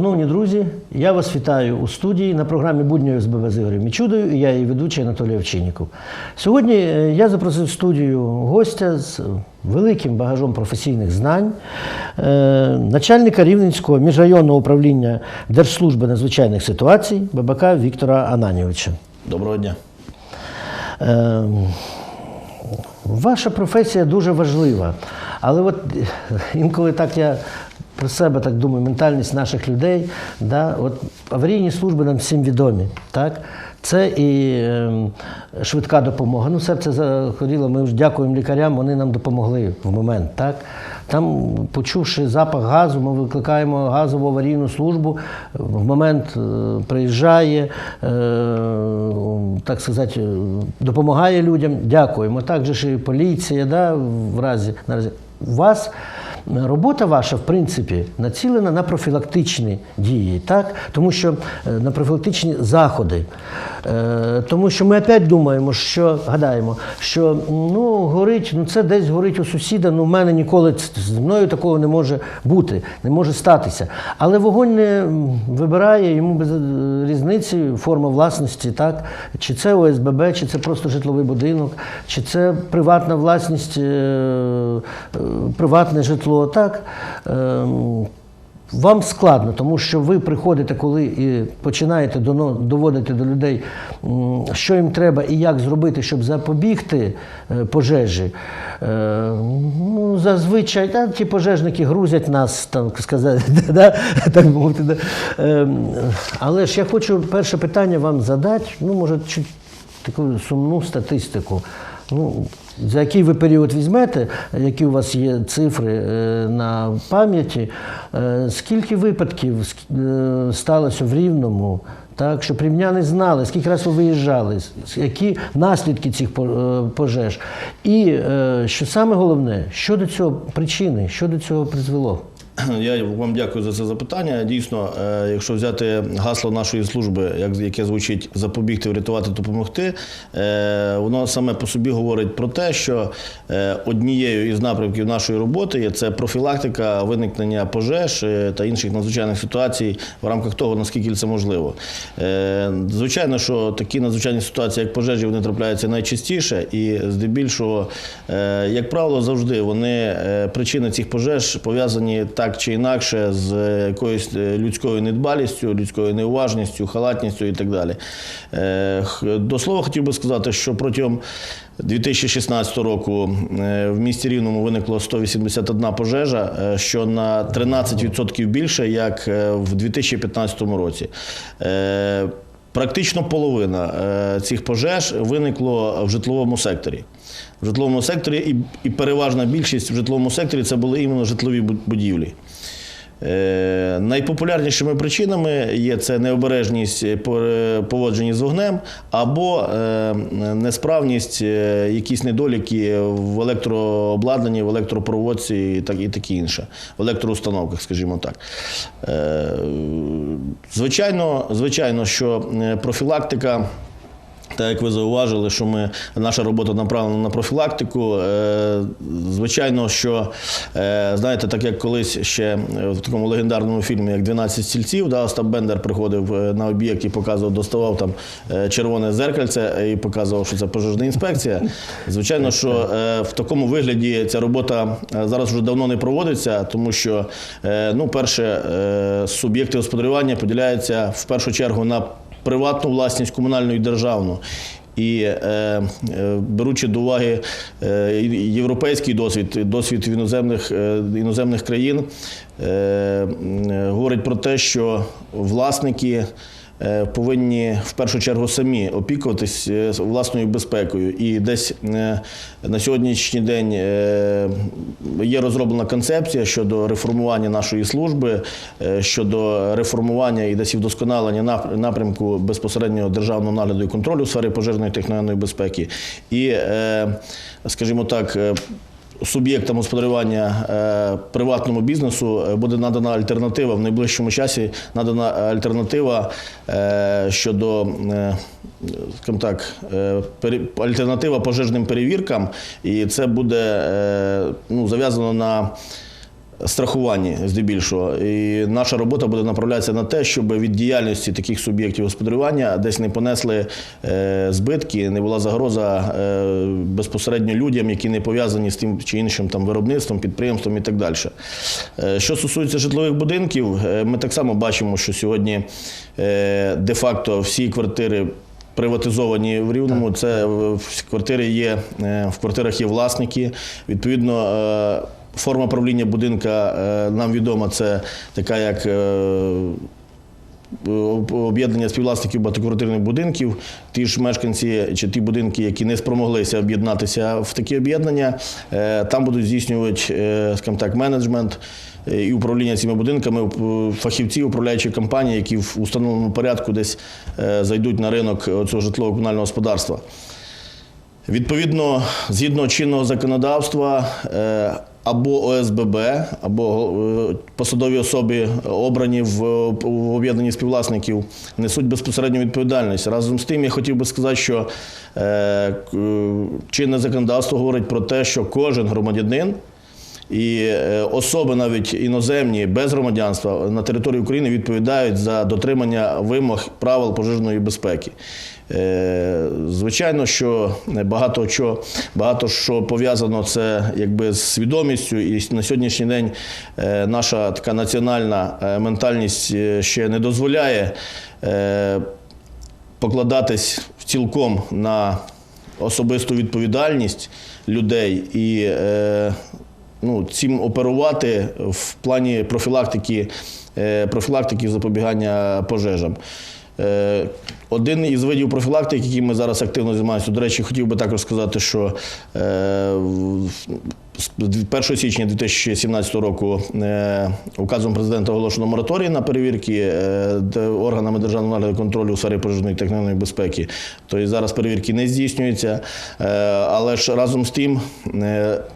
Шановні друзі, я вас вітаю у студії на програмі Будньої СББ з Ігорем Мічудою і я її ведучий Анатолій Овчинніков. Сьогодні е, я запросив в студію гостя з великим багажом професійних знань, е, начальника Рівненського міжрайонного управління Держслужби надзвичайних ситуацій Бабака Віктора Ананівича. Доброго дня. Е, Ваша професія дуже важлива, але от інколи так я про себе так думаю, ментальність наших людей, да, от аварійні служби нам всім відомі. Так? Це і е, швидка допомога. Ну, серце захворіло, ми ж дякуємо лікарям, вони нам допомогли в момент. Так? Там, почувши запах газу, ми викликаємо газову аварійну службу. В момент е, приїжджає, е, так сказати, допомагає людям. Дякуємо. Також ж і поліція, да, в разі наразі. У вас робота ваша, в принципі, націлена на профілактичні дії, так? тому що е, на профілактичні заходи. Е, Тому що ми опять думаємо, що гадаємо, що ну, горить, ну це десь горить у сусіда, ну в мене ніколи зі мною такого не може бути, не може статися. Але вогонь не вибирає йому без е, різниці форма власності, так? чи це ОСББ, чи це просто житловий будинок, чи це приватна власність, е, е, приватне житло. Так? Ем, вам складно, тому що ви приходите, коли і починаєте доводити до людей, що їм треба і як зробити, щоб запобігти е, пожежі. Е, Ну, зазвичай та, ті пожежники грузять нас, так сказати, да, так мовити. Да. Е, Але ж я хочу перше питання вам задати, ну, може, чуть таку сумну статистику. Ну, за який ви період візьмете, які у вас є цифри е, на пам'яті, е, скільки випадків е, сталося в Рівному, так, щоб рівняни знали, скільки разів ви виїжджали, які наслідки цих по- пожеж. І що саме головне, що до цього причини, що до цього призвело? Я вам дякую за це запитання. Дійсно, е, якщо взяти гасло нашої служби, яке звучить запобігти, врятувати, допомогти, е, воно саме по собі говорить про те, що е, однією із напрямків нашої роботи є це профілактика виникнення пожеж та інших надзвичайних ситуацій в рамках того, наскільки це можливо. Звичайно, що такі надзвичайні ситуації, як пожежі, вони трапляються найчастіше, і здебільшого, як правило, завжди вони причини цих пожеж пов'язані так чи інакше з е, якоюсь е, людською недбалістю, людською неуважністю, халатністю і так далі. Е, До слова, хотів би сказати, що протягом 2016 року в місті Рівному виникло 181 пожежа, що на 13% більше, як в 2015 році. Практично половина цих пожеж виникло в житловому секторі. В житловому секторі і, і переважна більшість в житловому секторі це були іменно житлові будівлі. Е, найпопулярнішими причинами є це необережність е, е, поводженні з вогнем або е, несправність, е, якісь недоліки в електрообладнанні, в електропроводці і так і таке інше, в електроустановках, скажімо так. Е, звичайно, звичайно, що е, профілактика. Так як ви зауважили, що ми, наша робота направлена на профілактику. Е, звичайно, що е, знаєте, так як колись ще е, в такому легендарному фільмі, як «12 стільців, да, Остап Бендер приходив на об'єкт і показував, доставав там червоне зеркальце і показував, що це пожежна інспекція. Звичайно, що в такому вигляді ця робота зараз вже давно не проводиться, тому що, ну, перше, суб'єкти господарювання поділяються в першу чергу на приватну власність, комунальну і державну. І е, е, беручи до уваги е, європейський досвід, досвід іноземних, е, іноземних країн, е, е, говорить про те, що власники повинні в першу чергу самі опікуватись е, власною безпекою. І десь е, на сьогоднішній день е, є розроблена концепція щодо реформування нашої служби, е, щодо реформування і десь і вдосконалення напрямку безпосереднього державного нагляду і контролю в сфері пожежної техногенної безпеки. І, е, скажімо так, е, суб'єктам господарювання е, приватному бізнесу е, буде надана альтернатива в найближчому часі надана альтернатива е, щодо. Скажімо так, альтернатива пожежним перевіркам, і це буде ну, зав'язано на страхуванні здебільшого. І наша робота буде направлятися на те, щоб від діяльності таких суб'єктів господарювання десь не понесли е, збитки, не була загроза е, безпосередньо людям, які не пов'язані з тим чи іншим там виробництвом, підприємством і так далі. Е, Що стосується житлових будинків, ми так само бачимо, що сьогодні де-факто всі квартири. Приватизовані в Рівному, це всі квартири є, в квартирах є власники. Відповідно, форма правління будинка е, нам відома, це така як е, об'єднання співвласників багатоквартирних будинків, ті ж мешканці чи ті будинки, які не спромоглися об'єднатися в такі об'єднання, е, там будуть здійснювати, скажімо так, менеджмент і управління цими будинками фахівці управляючі компанії, які в установленому порядку десь зайдуть на ринок цього житлового комунального господарства. Відповідно, згідно чинного законодавства, або ОСББ, або е, посадові особи, обрані в, в об'єднанні співвласників, несуть безпосередню відповідальність. Разом з тим, я хотів би сказати, що е, чинне законодавство говорить про те, що кожен громадянин. І е, особи навіть іноземні без громадянства на території України відповідають за дотримання вимог правил пожежної безпеки. Е, Звичайно, що багато що, багато що пов'язано це якби з свідомістю, і на сьогоднішній день е, наша така національна е, ментальність ще не дозволяє покладатись цілком на особисту відповідальність людей і ну, цим оперувати в плані профілактики, профілактики запобігання пожежам. Е, Один із видів профілактики, яким ми зараз активно займаємося, до речі, хотів би також сказати, що е, 1 січня 2017 року е, указом президента оголошено мораторій на перевірки е, органами державного нагляду контролю у сфері пожежної та техногенної безпеки. Тобто зараз перевірки не здійснюються, Е, але ж разом з тим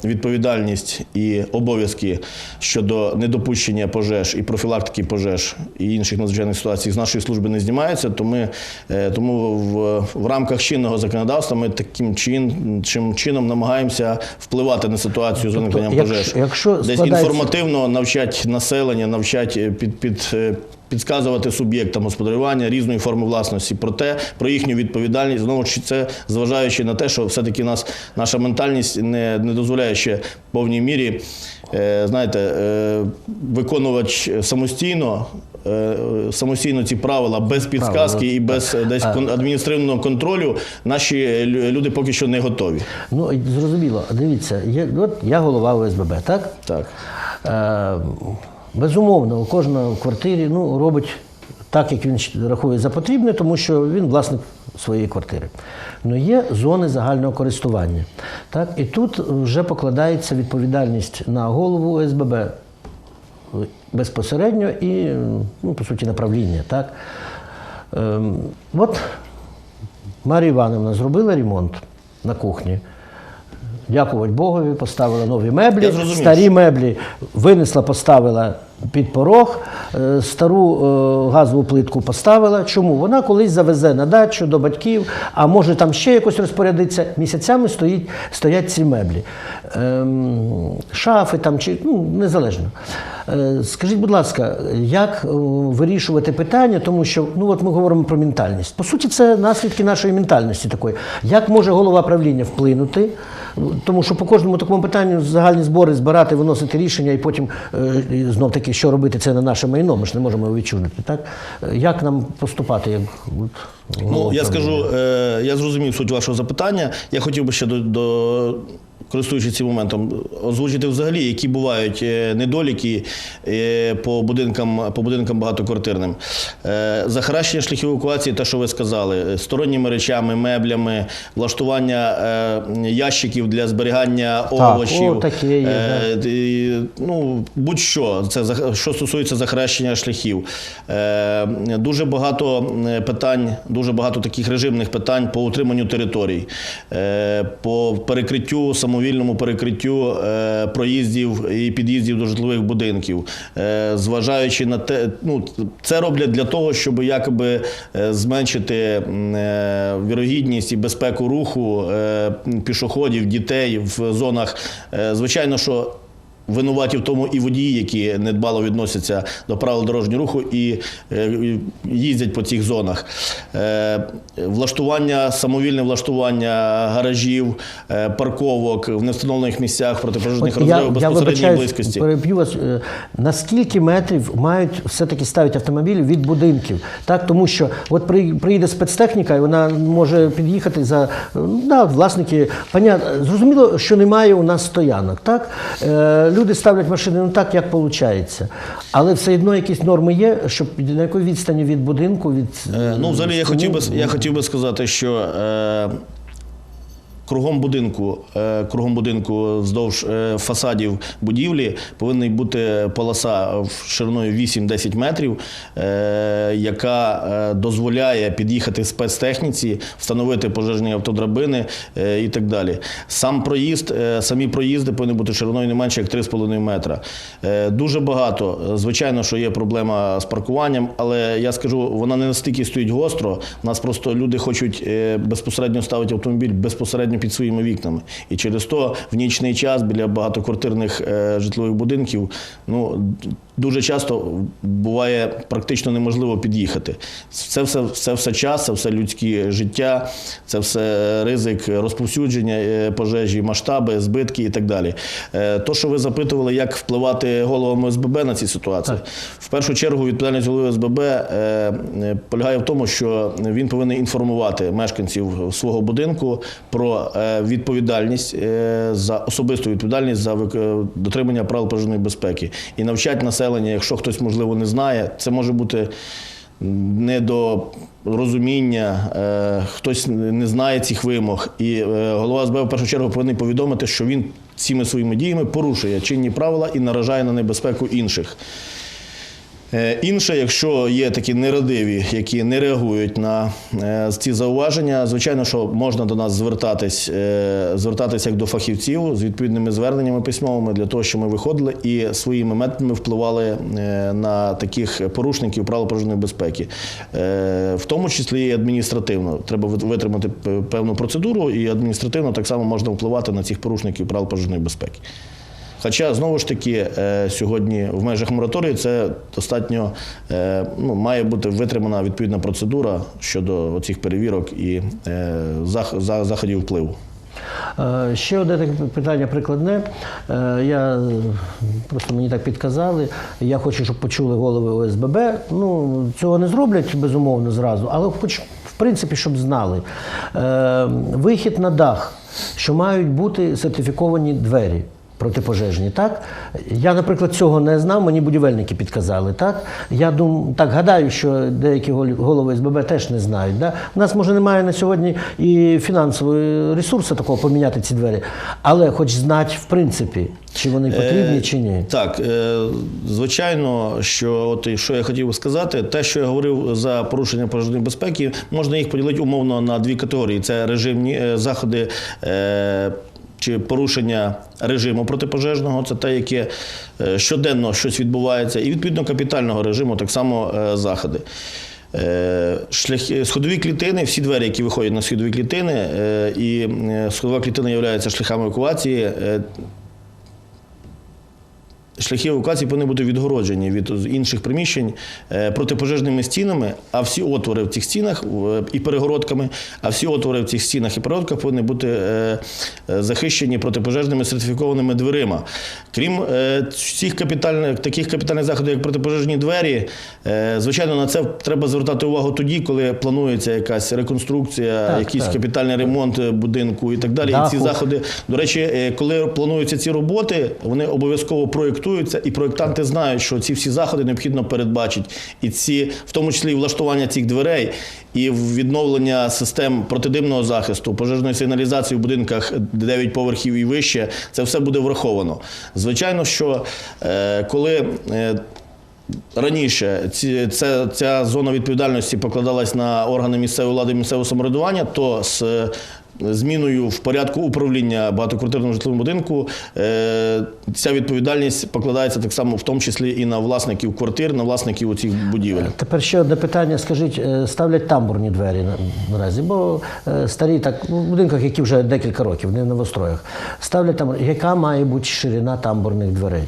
відповідальність і обов'язки щодо недопущення пожеж і профілактики пожеж і інших надзвичайних ситуацій з нашої служби не знімаються. То ми, тому в, в рамках чинного законодавства ми таким чин, чином намагаємося впливати на ситуацію виникненням якщо- пожеж. якщо Десь складається- інформативно навчати населення, навчати під, під, е, підказувати суб'єктам господарювання різної форми власності про те, про їхню відповідальність. Знову ж це зважаючи на те, що все-таки нас наша ментальність не, не дозволяє ще в повній мірі. е, Знаєте, е, самостійно, е, самостійно ці правила без підсказки і без е, десь адміністративного контролю наші люди поки що не готові. Ну, зрозуміло, дивіться, є, от я голова ОСББ, так? Так. Е, безумовно, у кожного в квартирі ну, робить так, як він рахує за потрібне, тому що він власник своєї квартири. Ну є зони загального користування. Так? І тут вже покладається відповідальність на голову ОСББ безпосередньо і, ну, по суті, направління. Так? Ем, от Марія Івановна зробила ремонт на кухні. Дякувати Богові, поставила нові меблі. Старі меблі винесла, поставила під порог, е, стару е, газову плитку поставила. Чому? Вона колись завезе на дачу до батьків, а може там ще якось розпорядиться. Місяцями стоїть, стоять ці меблі. Ем, шафи там чи ну, незалежно. Е, Скажіть, будь ласка, як вирішувати питання, тому що ну от ми говоримо про ментальність. По суті, це наслідки нашої ментальності такої. Як може голова правління вплинути? Ну, Тому що по кожному такому питанню загальні збори збирати, виносити рішення і потім знов таки, що робити це на наше майно. Ми ж не можемо його відчужити. Так як нам поступати? Як от, Ну, я скажу, е, я зрозумів суть вашого запитання. Я хотів би ще до, до користуючись цим моментом, озвучити взагалі, які бувають е, недоліки е, по будинкам, по будинкам багатоквартирним. Е, Захаращення шляхів евакуації, те, що ви сказали, сторонніми речами, меблями, влаштування ящиків для зберігання овочів. о, таке є, і, ну, будь-що, це що стосується захрещення шляхів. Дуже багато питань, дуже багато таких режимних питань по утриманню територій, по перекриттю, самовільному перекриттю е, проїздів і під'їздів до житлових будинків. Е, зважаючи на те, ну, це роблять для того, щоб якоби е, зменшити вірогідність і безпеку руху пішоходів, дітей в зонах. Звичайно, що Винуваті в тому і водії, які недбало відносяться до правил дорожнього руху і е, їздять по цих зонах. Е, Влаштування, самовільне влаштування гаражів, е, парковок в невстановлених місцях протипожежних От розривів безпосередньої вибачаюсь, близькості. переб'ю вас. На скільки метрів мають все-таки ставити автомобілі від будинків? Так, тому що от при- приїде спецтехніка, і вона може під'їхати за е, да, власники. Понятно, зрозуміло, що немає у нас стоянок. Так? Люди ставлять машини ну так, як виходить. Але все одно якісь норми є, щоб на якій відстані від будинку, від Е, Ну, взагалі, я хотів би, я хотів би сказати, що е, кругом будинку, е, кругом будинку вздовж е, фасадів будівлі повинна бути полоса шириною 8-10 метрів, е, яка дозволяє під'їхати спецтехніці, встановити пожежні автодрабини і так далі. Сам проїзд, самі проїзди повинні бути шириною не менше як 3,5 метра. Дуже багато. Звичайно, що є проблема з паркуванням, але я скажу, вона не настільки стоїть гостро. Нас просто люди хочуть безпосередньо ставити автомобіль безпосередньо під своїми вікнами. І через то в нічний час біля багатоквартирних е, житлових будинків ну, дуже часто буває практично неможливо під'їхати. Це все, це все час, це все людське життя, це все ризик розповсюдження е, пожежі, масштаби, збитки і так далі. Е, То, що ви запитували, як впливати головами ОСББ на ці ситуації, в першу чергу відповідальність голови ОСББ е, полягає в тому, що він повинен інформувати мешканців свого будинку про відповідальність е, за особисту відповідальність за е, дотримання правил пожежної безпеки і навчати населення, якщо хтось можливо не знає, це може бути недорозуміння, е, хтось не знає цих вимог. І е, голова СБ в першу чергу повинен повідомити, що він цими своїми діями порушує чинні правила і наражає на небезпеку інших. Е, Інше, якщо є такі нерадиві, які не реагують на е, ці зауваження, звичайно, що можна до нас звертатись, е, звертатись як до фахівців з відповідними зверненнями письмовими для того, щоб ми виходили і своїми методами впливали на таких порушників правил пожежної безпеки, в тому числі і адміністративно. Треба витримати певну процедуру, і адміністративно так само можна впливати на цих порушників правил пожежної безпеки. Хоча знову ж таки е, сьогодні в межах мораторію це достатньо е, ну, має бути витримана відповідна процедура щодо цих перевірок і е, зах- за- заходів впливу. Ще одне таке питання прикладне. Я просто мені так підказали. Я хочу, щоб почули голови ОСББ. Ну цього не зроблять безумовно зразу, але хоч в принципі, щоб знали. Вихід на дах, що мають бути сертифіковані двері. Протипожежні, так? Я, наприклад, цього не знав, мені будівельники підказали, так? Я дум, так гадаю, що деякі голови СББ теж не знають. Да? У нас, може, немає на сьогодні і фінансового ресурсу такого поміняти ці двері, але хоч знати, в принципі, чи вони потрібні, чи ні. Так, е, звичайно, що от що я хотів би сказати, те, що я говорив за порушення пожежної безпеки, можна їх поділити умовно на дві категорії: це режимні е, заходи. е, Чи порушення режиму протипожежного, це те, яке е, щоденно щось відбувається, і відповідно капітального режиму так само е, заходи. Е, Шляхи, сходові клітини, всі двері, які виходять на сходові клітини, і сходова клітина є шляхами евакуації. Е, Шляхи евакуації повинні бути відгороджені від інших приміщень е, протипожежними стінами, а всі отвори в цих стінах і перегородками, а всі отвори в цих стінах і перегородках повинні бути е, е, захищені протипожежними сертифікованими дверима. Крім е, всіх капітальних таких капітальних заходів, як протипожежні двері, е, звичайно, на це треба звертати увагу тоді, коли планується якась реконструкція, Так, якийсь так. капітальний ремонт е, будинку і так далі. І ці заходи до речі, е, коли плануються ці роботи, вони обов'язково проєктуються, і проєктанти знають, що ці всі заходи необхідно передбачити. І ці, в тому числі і влаштування цих дверей, і відновлення систем протидимного захисту, пожежної сигналізації в будинках 9 поверхів і вище, це все буде враховано. Звичайно, що е, коли. е, Раніше ці, це, ця зона відповідальності покладалась на органи місцевої влади місцевого самоврядування, то з зміною в порядку управління багатоквартирним житловим будинку е, ця відповідальність покладається так само, в тому числі і на власників квартир, на власників цих будівель. Тепер ще одне питання. Скажіть, е, ставлять тамбурні двері наразі, бо е, старі так ну, в будинках, які вже декілька років, не в новостроях, ставлять там. Яка має бути ширина тамбурних дверей?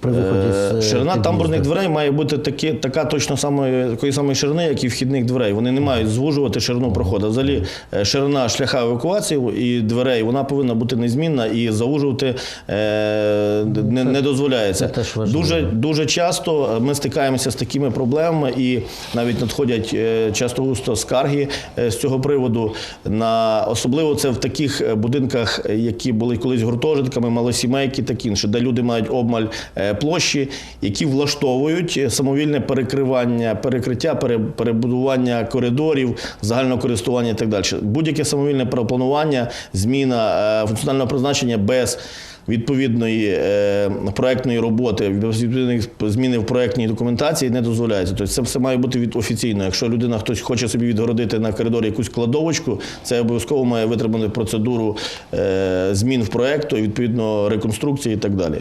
При виході з е, Ширина тамбурних дверей має бути такі, така точно самої, такої самої ширини, як і вхідних дверей. Вони не мають звужувати ширину проходу. Взагалі, е, ширина шляха евакуації і дверей вона повинна бути незмінна і заужувати е, не, не дозволяється. це. Дуже, дуже часто ми стикаємося з такими проблемами, і навіть надходять е, часто густо скарги е, з цього приводу. На особливо це в таких е, будинках, е, які були колись гуртожитками, малосімейки, такі інше, де люди мають обмаль е, площі, які влаштовують е, самовільне перекривання, перекриття, пере- перебудування коридорів, загального користування і так далі. Будь-яке самовільне перепланування, зміна е, функціонального призначення без відповідної е, проектної роботи, відповідних зміни в проектній документації не дозволяється. Тобто це все має бути від офіційно. Якщо людина хтось хоче собі відгородити на коридорі якусь кладовочку, це обов'язково має витримати процедуру е, змін в проекту, відповідно реконструкції і так далі.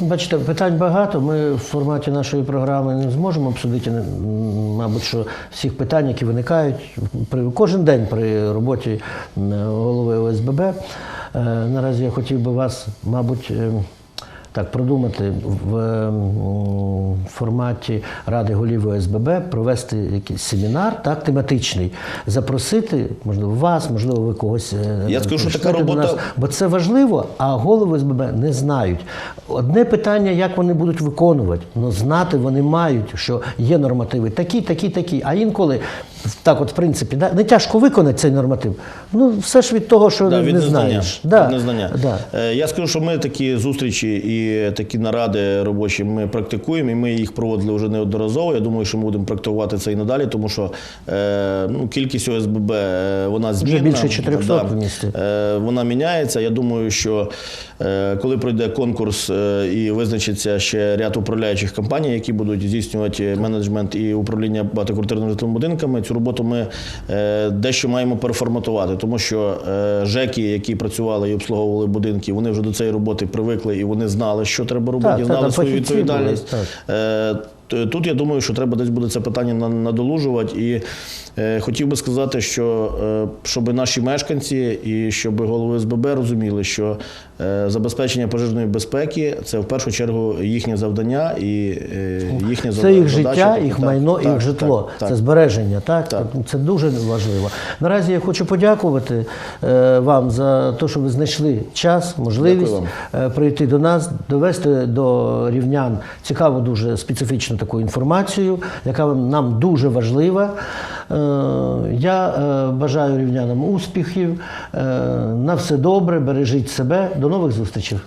Бачите, питань багато. Ми в форматі нашої програми не зможемо обсудити, мабуть, що всіх питань, які виникають при кожен день при роботі голови ОСББ. Е, Наразі я хотів би вас, мабуть. е, Так, продумати в форматі Ради голів ОСББ провести якийсь семінар, так, тематичний, запросити, можливо, вас, можливо, ви когось. е, Я скажу, що така робота- нас. Бо це важливо, а голови СББ не знають. Одне питання, як вони будуть виконувати. Ну знати вони мають, що є нормативи такі, такі, такі. А інколи так, от в принципі, да, не тяжко виконати цей норматив. Ну все ж від того, що Да, від не незнання. знаєш. Від незнання. Да. Е, Я скажу, що ми такі зустрічі і такі наради робочі ми практикуємо, і ми їх проводили вже неодноразово. Я думаю, що ми будемо практикувати це і надалі, тому що е, ну, кількість ОСББ е, вона змінна. більше 400 в місті. Е, Вона міняється. Я думаю, що е, коли пройде конкурс е, і визначиться ще ряд управляючих компаній, які будуть здійснювати менеджмент і управління багатоквартирними житловими будинками, цю роботу ми е, дещо маємо переформатувати, тому що е, ЖЕКи, які працювали і обслуговували будинки, вони вже до цієї роботи привикли і вони знали, що треба робити, Так, так, знали там свою відповідальність. були, Е, Тут я думаю, що треба десь буде це питання на- надолужувати. І е, хотів би сказати, що е, щоб наші мешканці і щоб голови СББ розуміли, що е, забезпечення пожежної безпеки це в першу чергу їхнє завдання і е, їхнє Це їх задача. життя, Тобто, їх так, майно, так, їх житло. так, так. Це збереження, так? Так. Це дуже важливо. Наразі я хочу подякувати е, вам за те, що ви знайшли час, можливість е, прийти до нас, довести до рівнян цікаву, дуже специфічну таку інформацію, яка нам дуже важлива. Е, Я е, бажаю рівнянам успіхів. Е, На все добре, бережіть себе. До нових зустрічей.